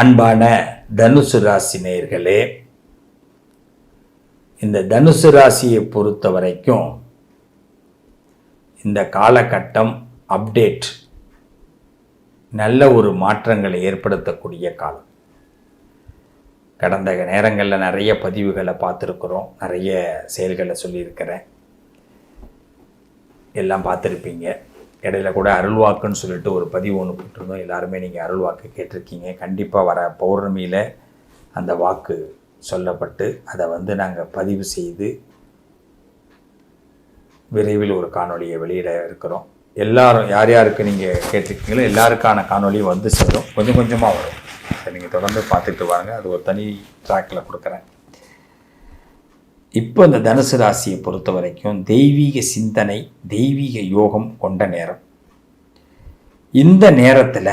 அன்பான தனுசு ராசி நேயர்களே இந்த தனுசு ராசியை பொறுத்த வரைக்கும் இந்த காலகட்டம் அப்டேட் நல்ல ஒரு மாற்றங்களை ஏற்படுத்தக்கூடிய காலம். கடந்த நேரங்களில் நிறைய பதிவுகளை பார்த்துருக்குறோம் நிறைய செயல்களை சொல்லியிருக்கிறேன். எல்லாம் பார்த்துருப்பீங்க. இடையில கூட அருள்வாக்குன்னு சொல்லிட்டு ஒரு பதிவு ஒன்று போட்டிருந்தோம். எல்லாருமே நீங்கள் அருள்வாக்கு கேட்டிருக்கீங்க. கண்டிப்பாக வர பௌர்ணமியில் அந்த வாக்கு சொல்லப்பட்டு அதை வந்து நாங்கள் பதிவு செய்து விரைவில் ஒரு காணொலியை வெளியிட இருக்கிறோம். எல்லாரும் யார் யாருக்கு நீங்கள் கேட்டிருக்கீங்களோ எல்லாருக்கான காணொலியும் வந்து சேரும். கொஞ்சம் கொஞ்சமாக வரும். அதை நீங்கள் தொடர்ந்து பார்த்துட்டு வாங்க அது ஒரு தனி ட்ராக்கில் கொடுக்குறேன். இப்போ இந்த தனுசு ராசியை பொறுத்த வரைக்கும் தெய்வீக சிந்தனை தெய்வீக யோகம் கொண்ட நேரம். இந்த நேரத்தில்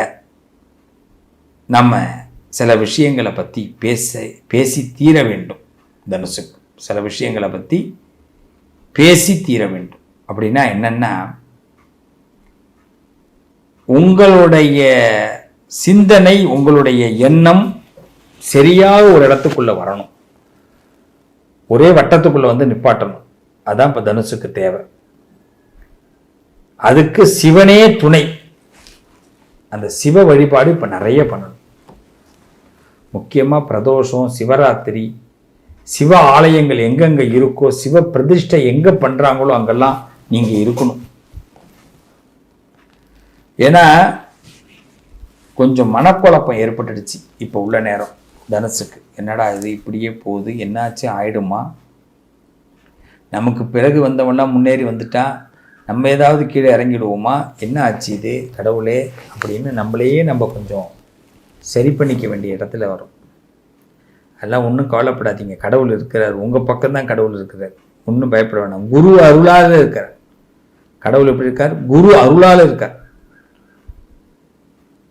நம்ம சில விஷயங்களை பற்றி பேச பேசி தீர வேண்டும் தனுசுக்கு. சில விஷயங்களை பற்றி பேசி தீர வேண்டும். அப்படின்னா என்னென்னா உங்களுடைய சிந்தனை உங்களுடைய எண்ணம் சரியாக ஒரு இடத்துக்குள்ளே வரணும். ஒரே வட்டத்துக்குள்ளே வந்து நிப்பாட்டணும். அதான் இப்போ தனுசுக்கு தேவை. அதுக்கு சிவனே துணை. அந்த சிவ வழிபாடு இப்போ நிறைய பண்ணணும். முக்கியமாக பிரதோஷம் சிவராத்திரி சிவ ஆலயங்கள் எங்கெங்கே இருக்கோ சிவ பிரதிஷ்டை எங்கே பண்ணுறாங்களோ அங்கெல்லாம் நீங்கள் இருக்கணும். ஏன்னா கொஞ்சம் மனக்குழப்பம் ஏற்பட்டுடுச்சு இப்போ உள்ள நேரம். தனுசுக்கு. என்னடா இது இப்படியே போகுது என்னாச்சு ஆயிடுமா? நமக்கு பிறகு வந்தவன்லாம் முன்னேறி வந்துட்டா நம்ம ஏதாவது கீழே இறங்கிடுவோமா? என்ன ஆச்சு இது கடவுளே அப்படின்னு நம்மளையே நம்ம கொஞ்சம் சரி பண்ணிக்க வேண்டிய இடத்துல வரும். அதெல்லாம் ஒன்றும் கவலைப்படாதீங்க. கடவுள் இருக்கிறார். உங்கள் பக்கம்தான் கடவுள் இருக்கிறார். ஒன்றும் பயப்பட வேணாம். குரு அருளாக இருக்கார் கடவுள் எப்படி இருக்கார்? குரு அருளால் இருக்கார்.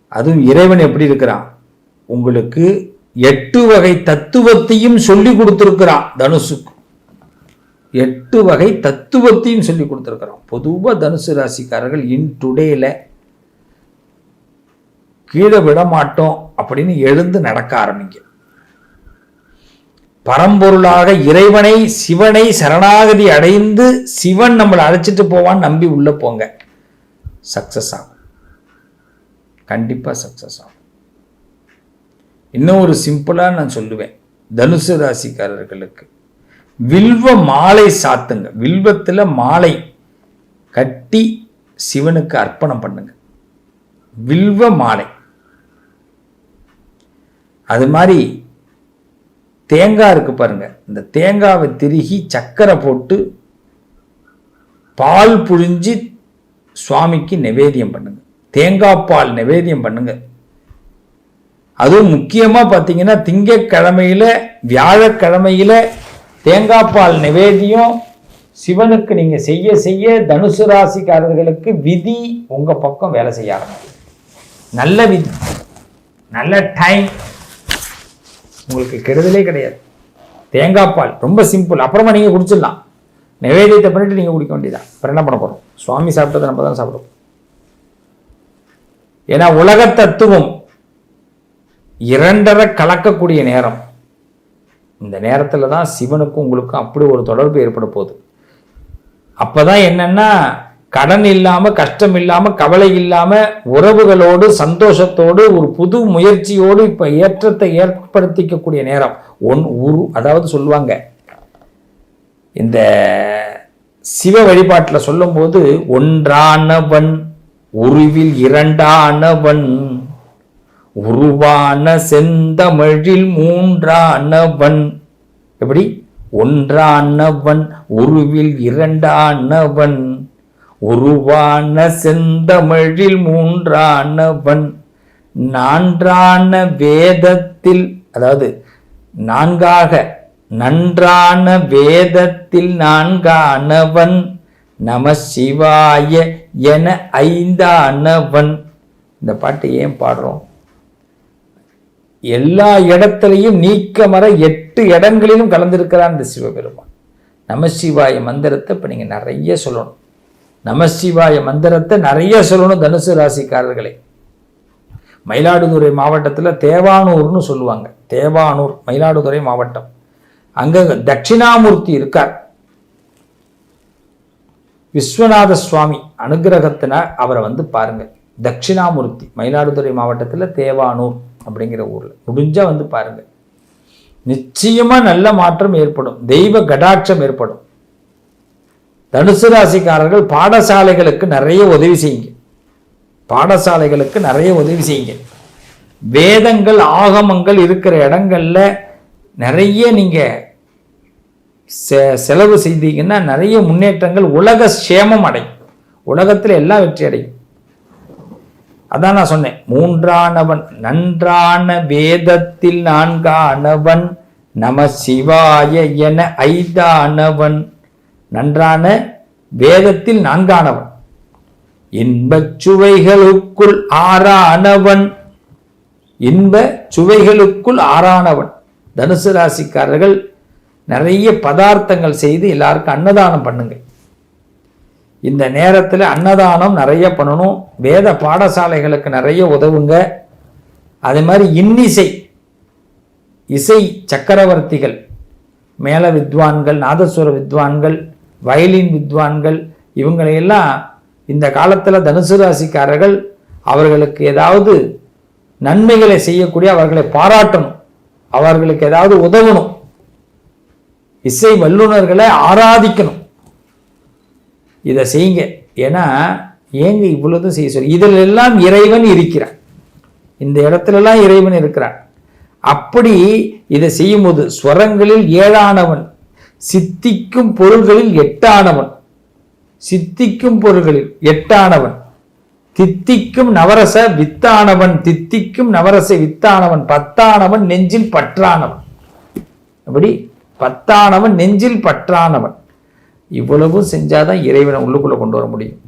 அதுவும் இறைவன் எப்படி இருக்கிறான்? உங்களுக்கு எட்டு வகை தத்துவத்தையும் சொல்லி கொடுத்துருக்கிறான் தனுசுக்கு. எட்டு வகை தத்துவத்தையும் சொல்லி கொடுத்துருக்கிறான். பொதுவாக தனுசு ராசிக்காரர்கள் இன் டுடேல கீழே விட மாட்டோம் அப்படின்னு எழுந்து நடக்க ஆரம்பிங்க. பரம்பொருளாக இறைவனை சிவனை சரணாகதி அடைந்து சிவன் நம்மளை அழைச்சிட்டு போவான்னு நம்பி உள்ளே போங்க. சக்சஸ் ஆகும். கண்டிப்பாக சக்சஸ் ஆகும். இன்னும் ஒரு சிம்பிளாக நான் சொல்லுவேன். தனுசு ராசிக்காரர்களுக்கு. வில்வ மாலை சாத்துங்க. வில்வத்தில் மாலை கட்டி சிவனுக்கு அர்ப்பணம் பண்ணுங்க. வில்வ மாலை. அது மாதிரி தேங்காய் இருக்கு பாருங்க. இந்த தேங்காவை திருகி சக்கரை போட்டு பால் புழிஞ்சு சுவாமிக்கு நிவேதியம் பண்ணுங்க. தேங்காய் பால் நிவேதியம் பண்ணுங்க. அதுவும் முக்கியமாக பார்த்தீங்கன்னா திங்கக்கிழமையில் வியாழக்கிழமையில் தேங்காய் பால் நிவேதியம் சிவனுக்கு நீங்கள் செய்ய செய்ய தனுசு ராசிக்காரர்களுக்கு விதி உங்கள் பக்கம் வேலை செய்ய ஆரம்பிக்கும் நல்ல விதி. நல்ல டைம் உங்களுக்கு கெடுதலே கிடையாது. தேங்காய் பால் ரொம்ப சிம்பிள் அப்புறமா நீங்கள் குடிச்சிடலாம். நிவேதியத்தை பண்ணிட்டு நீங்கள் குடிக்க வேண்டியதான் அப்புறம் என்ன பண்ண போகிறோம் சுவாமி சாப்பிட்டதை நம்ம தான் சாப்பிடுவோம். ஏன்னா உலக தத்துவம் இரண்டரை கலக்கக்கூடிய நேரம். இந்த நேரத்தில் தான் சிவனுக்கும் உங்களுக்கும் அப்படி ஒரு தொடர்பு ஏற்பட போகுது. அப்பதான் என்னென்னா கடன் இல்லாமல் கஷ்டம் இல்லாமல் கவலை இல்லாமல் உறவுகளோடு சந்தோஷத்தோடு ஒரு புது முயற்சியோடு இப்போ ஏற்றத்தை ஏற்படுத்திக்கக்கூடிய நேரம். ஒன் உரு அதாவது சொல்லுவாங்க. இந்த சிவ வழிபாட்டில் சொல்லும்போது ஒன்றானவன் உருவில் இரண்டானவன் உருவான செந்தமிழில் மூன்றானவன். எப்படி? ஒன்றானவன் உருவில் இரண்டானவன். உருவான செந்தமிழில் மூன்றானவன். நான்றான வேதத்தில் அதாவது நான்காக நன்றான வேதத்தில் நான்கானவன். நம சிவாய என ஐந்தானவன். இந்த பாட்டை ஏன் பாடுறோம்? எல்லா இடத்துலையும் நீக்கமர எட்டு இடங்களிலும் கலந்திருக்கிறான் இந்த சிவபெருமான். நமசிவாய மந்திரத்தை இப்போ நீங்கள் நிறைய சொல்லணும். நமசிவாய மந்திரத்தை நிறைய சொல்லணும் தனுசு ராசிக்காரர்களே. மயிலாடுதுறை மாவட்டத்தில் தேவானூர்னு சொல்லுவாங்க. தேவானூர் மயிலாடுதுறை மாவட்டம். அங்கே தட்சிணாமூர்த்தி இருக்கார். விஸ்வநாத சுவாமி அனுகிரகத்தினார் அவரை வந்து பாருங்க. தட்சிணாமூர்த்தி மயிலாடுதுறை மாவட்டத்தில் தேவானூர். அப்படிங்கிற ஊரில். முடிஞ்சால் வந்து பாருங்கள் நிச்சயமாக நல்ல மாற்றம் ஏற்படும். தெய்வ கடாட்சம் ஏற்படும். தனுசு ராசிக்காரர்கள் பாடசாலைகளுக்கு நிறைய உதவி செய்யுங்க. பாடசாலைகளுக்கு நிறைய உதவி செய்யுங்க. வேதங்கள் ஆகமங்கள் இருக்கிற இடங்கள்ல நிறைய நீங்கள் செ- செலவு செய்தீங்கன்னா நிறைய முன்னேற்றங்கள் உலக சேமம் அடையும். உலகத்தில் எல்லாம் வெற்றி அடையும். அதான் நான் சொன்னேன். மூன்றானவன் நன்றான வேதத்தில் நான்கானவன் நம சிவாய என ஐந்தானவன். நன்றான வேதத்தில் நான்கானவன் இன்பச் சுவைகளுக்குள் ஆறானவன். இன்ப சுவைகளுக்குள் ஆறானவன். தனுசு ராசிக்காரர்கள் நிறைய பதார்த்தங்கள் செய்து எல்லாருக்கும் அன்னதானம் பண்ணுங்கள் இந்த நேரத்தில் அன்னதானம் நிறைய பண்ணணும். வேத பாடசாலைகளுக்கு நிறைய உதவுங்க. அதே மாதிரி இன்னிசை இசை சக்கரவர்த்திகள் மேல வித்வான்கள் நாதஸ்வர வித்வான்கள் வயலின் வித்வான்கள் இவங்களையெல்லாம் இந்த காலத்தில் தனுசு ராசிக்காரர்கள் அவர்களுக்கு ஏதாவது நன்மைகளை செய்யக்கூடிய அவர்களை பாராட்டணும். அவர்களுக்கு ஏதாவது உதவணும். இசை வல்லுநர்களை ஆராதிக்கணும். இதை செய்யுங்க. ஏன்னா ஏங்க இவ்வளவு செய்ய சொல்லி இதில் எல்லாம் இறைவன் இருக்கிறான் இந்த இடத்துலலாம் இறைவன் இருக்கிறான் அப்படி இதை செய்யும்போது ஸ்வரங்களில் ஏழானவன் சித்திக்கும் பொருள்களில் எட்டானவன் சித்திக்கும் பொருள்களில் எட்டானவன் தித்திக்கும் நவரச வித்தானவன் தித்திக்கும் நவரச வித்தானவன் பத்தானவன் நெஞ்சில் பற்றானவன். அப்படி பத்தானவன் நெஞ்சில் பற்றானவன். இவ்வளவும் செஞ்சால் தான் இறைவனை உள்ளுக்குள்ளே கொண்டு வர முடியும்.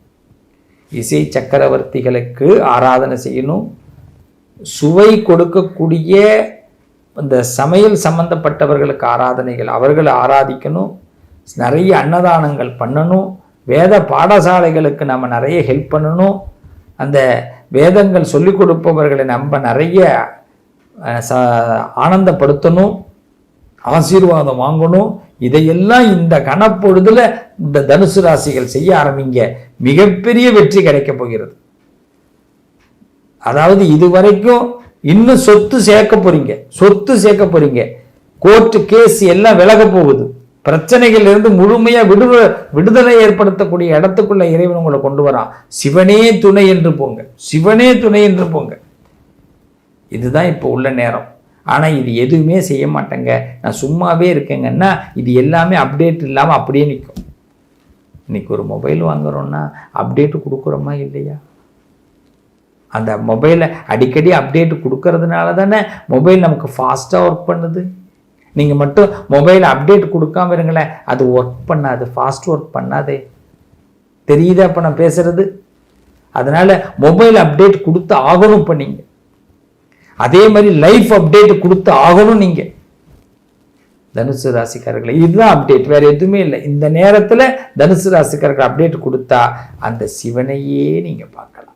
இசை சக்கரவர்த்திகளுக்கு ஆராதனை செய்யணும். சுவை கொடுக்கக்கூடிய இந்த சமையல் சம்பந்தப்பட்டவர்களுக்கு ஆராதனைகள் அவர்களை ஆராதிக்கணும். நிறைய அன்னதானங்கள் பண்ணணும். வேத பாடசாலைகளுக்கு நம்ம நிறைய ஹெல்ப் பண்ணணும். அந்த வேதங்கள் சொல்லிக் கொடுப்பவர்களை நம்ம நிறைய ச ஆனந்தப்படுத்தணும். ஆசீர்வாதம் வாங்கணும். இதையெல்லாம் இந்த கணப்பொழுதுல இந்த தனுசு ராசிகள் செய்ய ஆரம்பிங்க. மிகப்பெரிய வெற்றி கிடைக்கப் போகிறது. அதாவது இதுவரைக்கும் இன்னும் சொத்து சேர்க்க போறீங்க. சொத்து சேர்க்க போறீங்க. கோர்ட்டு கேஸ் எல்லாம் விலக போகுது. பிரச்சனைகள் இருந்து முழுமையா விடுதலை விடுதலை ஏற்படுத்தக்கூடிய இடத்துக்குள்ள இறைவன் உங்களை கொண்டு வரான். சிவனே துணை என்று போங்க. சிவனே துணை என்று போங்க. இதுதான் இப்போ உள்ள நேரம். ஆனால் இது எதுவுமே செய்ய மாட்டேங்க. நான் சும்மாவே இருக்கேங்கன்னா இது எல்லாமே அப்டேட் இல்லாமல் அப்படியே நிற்கும். இன்றைக்கி ஒரு மொபைல் வாங்குகிறோன்னா அப்டேட்டு கொடுக்குறோமா இல்லையா? அந்த மொபைலை அடிக்கடி அப்டேட் கொடுக்கறதுனால தானே மொபைல் நமக்கு ஃபாஸ்ட்டாக ஒர்க் பண்ணுது. நீங்கள் மட்டும் மொபைல் அப்டேட் கொடுக்காம இருங்களேன். அது ஒர்க் பண்ணாது ஃபாஸ்ட் ஒர்க் பண்ணாதே. தெரியுதா இப்போ நான் பேசுகிறது அதனால் மொபைல் அப்டேட் கொடுத்து ஆகணும் இப்போ அதே மாதிரி லைஃப் அப்டேட் கொடுத்து ஆகணும் நீங்க. தனுசு ராசிக்காரர்களை இதுதான் அப்டேட் வேற எதுவுமே இல்லை. இந்த நேரத்துல தனுசு ராசிக்காரர்கள் அப்டேட் கொடுத்தா அந்த சிவனையே நீங்க பார்க்கலாம்.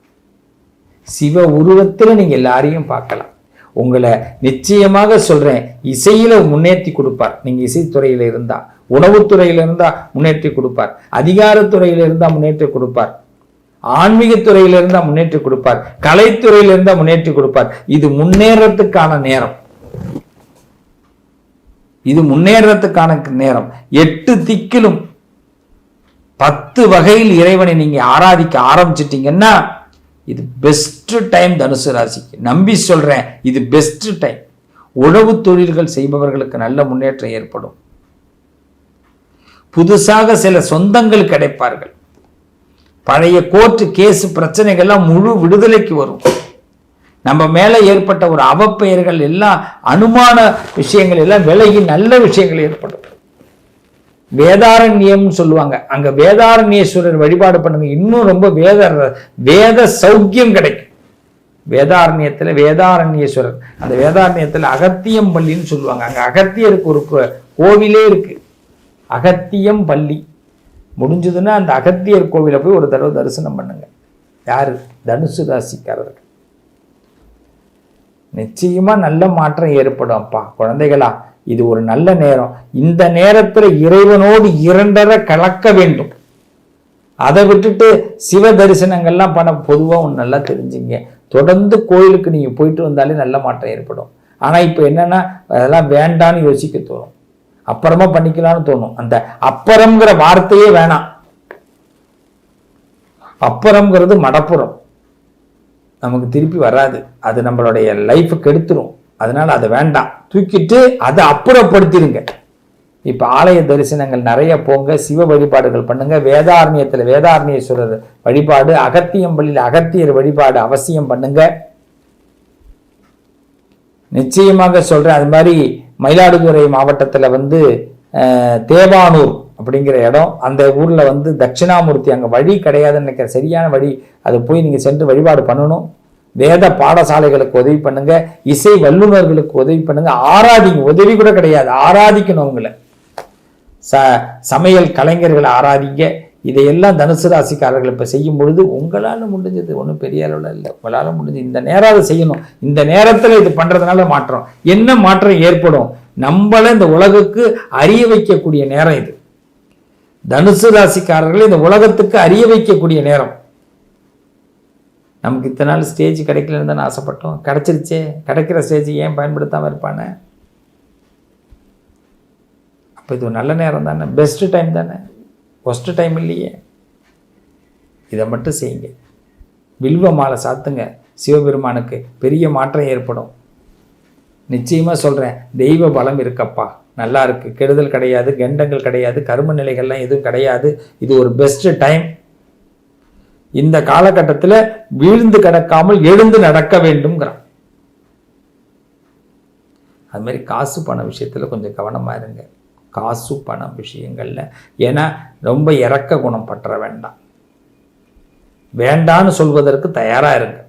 சிவ உருவத்துல நீங்க எல்லாரையும் பார்க்கலாம். உங்களை நிச்சயமாக சொல்றேன் இசையில முன்னேற்றி கொடுப்பார். நீங்க இசைத்துறையில இருந்தா உணவுத்துறையில இருந்தா முன்னேற்றி கொடுப்பார். அதிகாரத்துறையில இருந்தா முன்னேற்றி கொடுப்பார். ஆன்மீகத்துறையில இருந்தா முன்னேற்றி கொடுப்பார். கலைத்துறையில இருந்தா முன்னேற்றி கொடுப்பார். இது முன்னேறத்துக்கான நேரம். இது முன்னேறத்துக்கான நேரம். எட்டு திக்கிலும் பத்து வகையில் இறைவனை நீங்க ஆராதிக்க ஆரம்பிச்சிட்டீங்கன்னா இது பெஸ்ட் டைம் தனுசு ராசிக்கு. நம்பி சொல்றேன் இது பெஸ்ட் டைம் உழவு தொழில்கள் செய்பவர்களுக்கு நல்ல முன்னேற்றம் ஏற்படும். புதுசாக சில சொந்தங்கள் கிடைப்பார்கள். பழைய கோர்ட்டு கேஸ் பிரச்சனைகள்லாம் முழு விடுதலைக்கு வரும். நம்ம மேலே ஏற்பட்ட ஒரு அவப்பெயர்கள் எல்லாம் அனுமான விஷயங்கள் எல்லாம் விலகி நல்ல விஷயங்கள் ஏற்படும். வேதாரண்யம்னு சொல்லுவாங்க. அங்க வேதாரண்யேஸ்வரர் வழிபாடு பண்ணுங்க. இன்னும் ரொம்ப வேத வேத சௌக்கியம் கிடைக்கும். வேதாரண்யத்தில் வேதாரண்யேஸ்வரர். அந்த வேதாரண்யத்தில் அகத்தியம் பள்ளின்னு சொல்லுவாங்க. அங்கே அகத்தியருக்கு ஒரு கோ- கோவிலே இருக்கு. அகத்தியம் பள்ளி முடிஞ்சதுன்னா அந்த அகத்தியர் கோவிலை போய் ஒரு தடவை தரிசனம் பண்ணுங்க. யார்? தனுசு ராசிக்காரர்கள். நிச்சயமாக நல்ல மாற்றம் ஏற்படும் அப்பா. குழந்தைகளா இது ஒரு நல்ல நேரம். இந்த நேரத்தில் இறைவனோடு இரண்டரை கலக்க வேண்டும். அதை விட்டுட்டு சிவ தரிசனங்கள்லாம் பண்ண பொதுவாக ஒன்று நல்லா தெரிஞ்சுங்க. தொடர்ந்து கோயிலுக்கு நீங்கள் போயிட்டு வந்தாலே நல்ல மாற்றம் ஏற்படும். ஆனால் இப்போ என்னன்னா அதெல்லாம் வேண்டான்னு யோசிக்க தோணும். அப்புறமா பண்ணிக்கலாம்னு தோணும். அந்த அப்புறம்ங்கிற வார்த்தையே வேணாம். அப்புறம்ங்கிறது மடப்புறம். நமக்கு திருப்பி வராது. அது நம்மளுடைய லைஃப் கெடுத்துரும். அதனால அதை வேண்டாம். தூக்கிட்டு அதை அப்புறப்படுத்திடுங்க. இப்போ ஆலய தரிசனங்கள் நிறைய போங்க. சிவ வழிபாடுகள் பண்ணுங்க. வேதாரண்யத்தில் வேதாரண்யேஸ்வரர் வழிபாடு அகத்தியம்பள்ளியில் அகத்தியர் வழிபாடு அவசியம் பண்ணுங்க. நிச்சயமாக சொல்றேன். அது மாதிரி மயிலாடுதுறை மாவட்டத்தில் வந்து தேவானூர் அப்படிங்கிற இடம். அந்த ஊரில் வந்து தட்சிணாமூர்த்தி அங்கே வழி கிடையாதுன்னு நினைக்கிறேன். சரியான வழி. அது போய் நீங்கள் சென்று வழிபாடு பண்ணணும். வேத பாடசாலைகளுக்கு உதவி பண்ணுங்க. இசை வல்லுநர்களுக்கு உதவி பண்ணுங்க. ஆராதிங்க உதவி கூட கிடையாது. ஆராதிக்கணும் அவங்கள ச சமையல் கலைஞர்களை ஆராதிங்க. இதையெல்லாம் தனுசு ராசிக்காரர்கள் இப்போ செய்யும் பொழுது உங்களால் முடிஞ்சது ஒன்றும் பெரிய அளவில் இல்லை. உங்களால் முடிஞ்சது இந்த நேரம் அதை செய்யணும். இந்த நேரத்தில் இது பண்ணுறதுனால மாற்றம். என்ன மாற்றம் ஏற்படும்? நம்மளை இந்த உலகுக்கு அறிய வைக்கக்கூடிய நேரம் இது. தனுசு ராசிக்காரர்கள் இந்த உலகத்துக்கு அறிய வைக்கக்கூடிய நேரம். நமக்கு இத்தனை நாள் ஸ்டேஜ் கிடைக்கலன்னு தானே ஆசைப்பட்டோம். கிடச்சிருச்சே. கிடைக்கிற ஸ்டேஜ் ஏன் பயன்படுத்தாமல் இருப்பானே? அப்போ இது ஒரு நல்ல நேரம் தானே. பெஸ்ட்டு டைம் தானே. ஃபஸ்ட்டு டைம் இல்லையே. இதை மட்டும் செய்யுங்க. வில்வ மாலை சாத்துங்க. சிவபெருமானுக்கு பெரிய மாற்றம் ஏற்படும். நிச்சயமாக சொல்கிறேன் தெய்வ பலம் இருக்கப்பா. நல்லா இருக்குது கெடுதல் கிடையாது கெண்டங்கள் கிடையாது கரும நிலைகள்லாம் எதுவும் கிடையாது. இது ஒரு பெஸ்ட்டு டைம் இந்த காலகட்டத்தில் வீழ்ந்து கிடக்காமல் எழுந்து நடக்க வேண்டும்ங்கிறான். அது மாதிரி காசு பண விஷயத்தில் கொஞ்சம் கவனமாக இருங்க. காசு பணம் விஷயங்களில். ஏன்னா ரொம்ப இறக்க குணம் பற்ற வேண்டாம். வேண்டான்னு சொல்வதற்கு தயாராக இருங்க.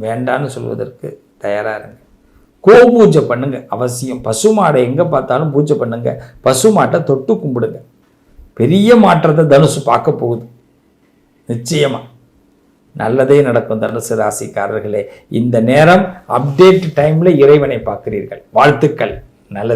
வேண்டான்னு சொல்வதற்கு தயாராக இருங்க. கோ பூஜை பண்ணுங்க. அவசியம். பசு மாடை எங்கே பார்த்தாலும் பூஜை பண்ணுங்க. பசு மாட்டை தொட்டு கும்பிடுங்க. பெரிய மாற்றத்தை தனுசு பார்க்க போகுது. நிச்சயமா. நல்லதே நடக்கும் தனுசு ராசிக்காரர்களே. இந்த நேரம் அப்டேட் டைம்ல இறைவனை பார்க்கிறீர்கள். வாழ்த்துக்கள். நல்லது.